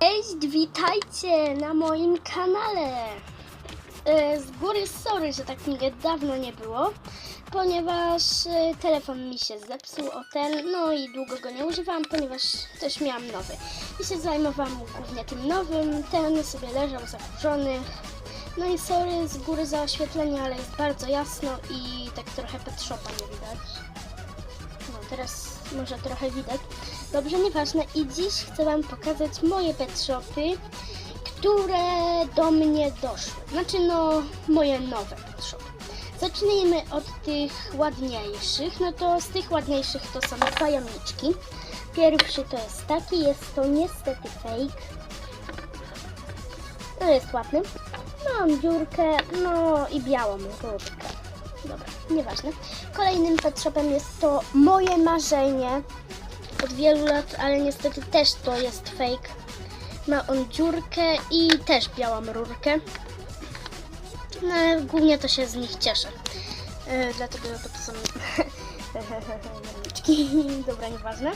Cześć, witajcie na moim kanale. E, Z góry sorry, że tak mnie dawno nie było, ponieważ e, telefon mi się zepsuł o ten, no i długo go nie używałam, ponieważ też miałam nowy. I się zajmowałam głównie tym nowym, ten sobie leżał zakurzony. No i sorry z góry za oświetlenie, ale jest bardzo jasno i tak trochę pet shopa nie widać. No teraz może trochę widać. Dobrze, nieważne. I dziś chcę Wam pokazać moje pet shopy, które do mnie doszły. Znaczy, no, moje nowe pet shopy. Zacznijmy od tych ładniejszych. No to z tych ładniejszych to są pajemniczki. Pierwszy to jest taki, jest to niestety fake. No jest ładny. Mam dziurkę, no i białą rurkę. Dobra, nieważne. Kolejnym pet shopem jest to moje marzenie od wielu lat, ale niestety też to jest fake. Ma on dziurkę i też białą rurkę. No ale głównie to się z nich cieszę. Yy, dlatego to są. Dobra, nieważne.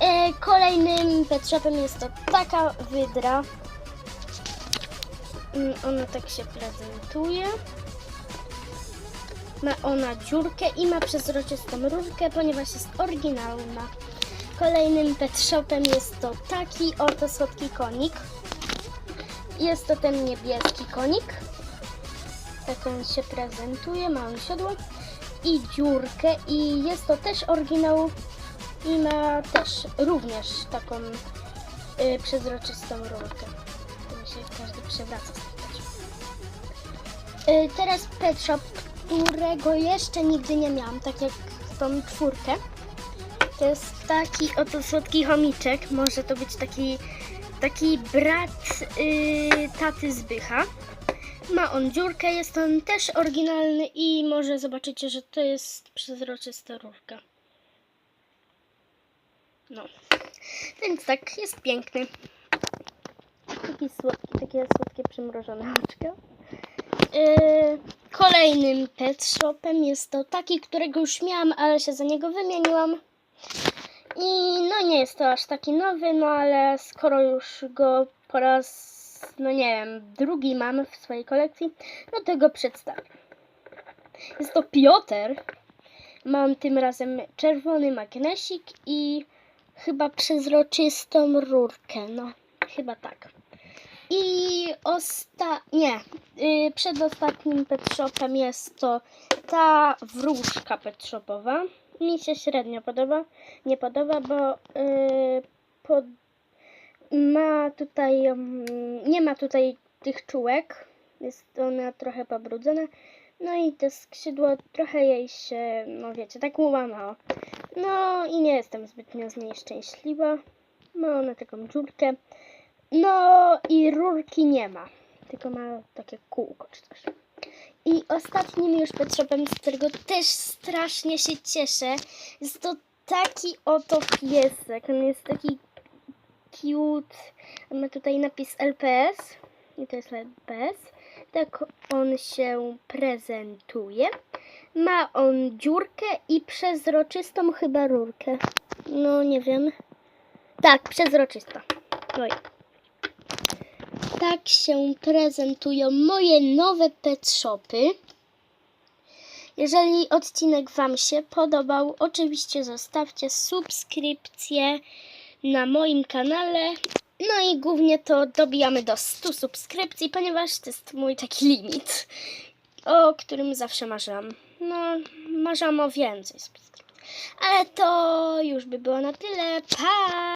Yy, kolejnym pet shopem jest to taka wydra. Yy, ona tak się prezentuje. Ma ona dziurkę i ma przezroczystą rurkę, ponieważ jest oryginalna. Kolejnym pet shopem jest to taki oto słodki konik. Jest to ten niebieski konik. Tak on się prezentuje, ma on siodło i dziurkę i jest to też oryginał i ma też również taką y, przezroczystą rurkę. Mi się każdy przewraca. Y, teraz pet shop, którego jeszcze nigdy nie miałam, tak jak tą czwórkę. To jest taki oto słodki chomiczek. Może to być taki, taki brat y, taty Zbycha. Ma on dziurkę, jest on też oryginalny i może zobaczycie, że to jest przezroczysta rurka. No. Więc tak, jest piękny. Taki słodki, takie słodkie przymrożone oczka. Yy, kolejnym pet shopem jest to taki, którego już miałam, ale się za niego wymieniłam. I no nie jest to aż taki nowy, no ale skoro już go po raz, no nie wiem, drugi mam w swojej kolekcji, no to go przedstawię. Jest to Piotr. Mam tym razem czerwony magnesik i chyba przezroczystą rurkę, no chyba tak. I osta... nie, yy, przedostatnim pet shopem jest to ta wróżka pet shopowa. Mi się średnio podoba, nie podoba, bo yy, pod... ma tutaj, mm, nie ma tutaj tych czułek, jest ona trochę pobrudzona. No i te skrzydło trochę jej się, no wiecie, tak ułamało. No i nie jestem zbytnio z niej szczęśliwa. Ma ona taką dziurkę. No i rurki nie ma, tylko ma takie kółko czy coś. I ostatnim już shopem, z którego też strasznie się cieszę, jest to taki oto piesek. On jest taki cute. Ma tutaj napis LPS i to jest LPS. Tak on się prezentuje. Ma on dziurkę i przezroczystą chyba rurkę. No nie wiem. Tak, przezroczysta. Oj. Tak się prezentują moje nowe pet shopy. Jeżeli odcinek Wam się podobał, oczywiście zostawcie subskrypcję na moim kanale. No i głównie to dobijamy do 100 subskrypcji, ponieważ to jest mój taki limit, o którym zawsze marzyłam. No, marzyłam o więcej subskrypcji. Ale to już by było na tyle. Pa!